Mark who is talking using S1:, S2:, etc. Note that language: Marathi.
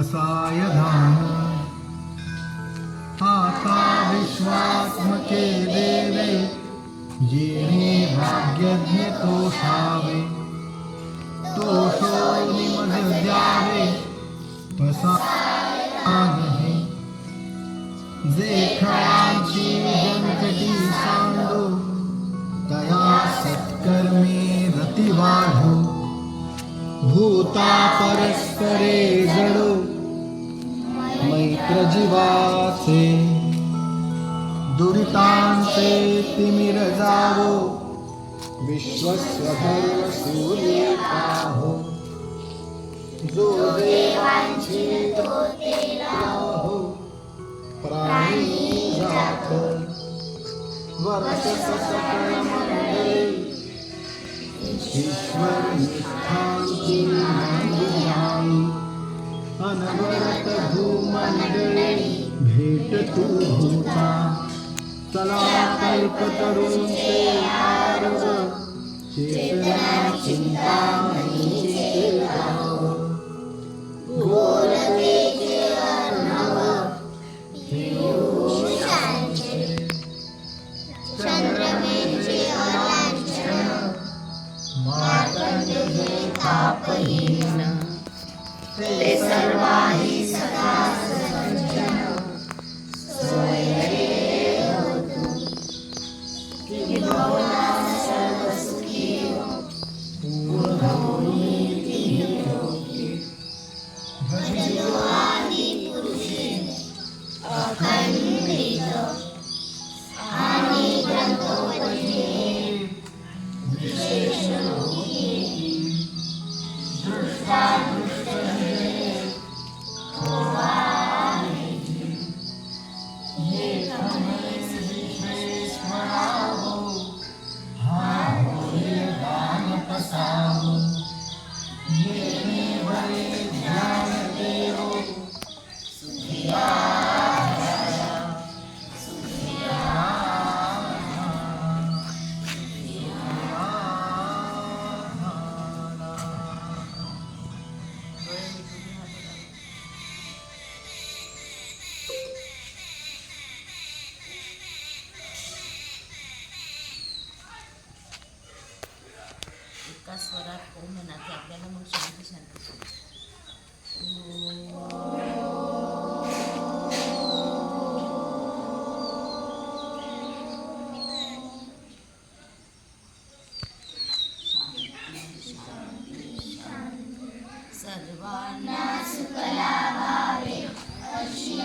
S1: बसाय धाम आता विश्वात्मके देवे येणे भाग्यज्ञ तोषावे तोषो निमज द्यावे बसा आहे जे खळांची व्यंकटी सांडो तया सत्कर्मे रती वाढो भूता परस्परे जड प्रजीवाचे दुरितांचे तिमिर जावो. विश्वस्वधर्म सूर्य पाहो जो देवांची हो प्राणी जात. वर्ष सकळ ईश्वर निष्ठांची मांडियाई अनवरत भूमंडळी नित्य तू होता सदा कल्प तरुण से आरव चेतना चिंता मनी से गाओ गोल के मार्कंडेय तापहीन सदा का
S2: स्वरात ओम म्हणायचं आपल्याला मग शांति शांती सर्वांना सुखला भावे अशी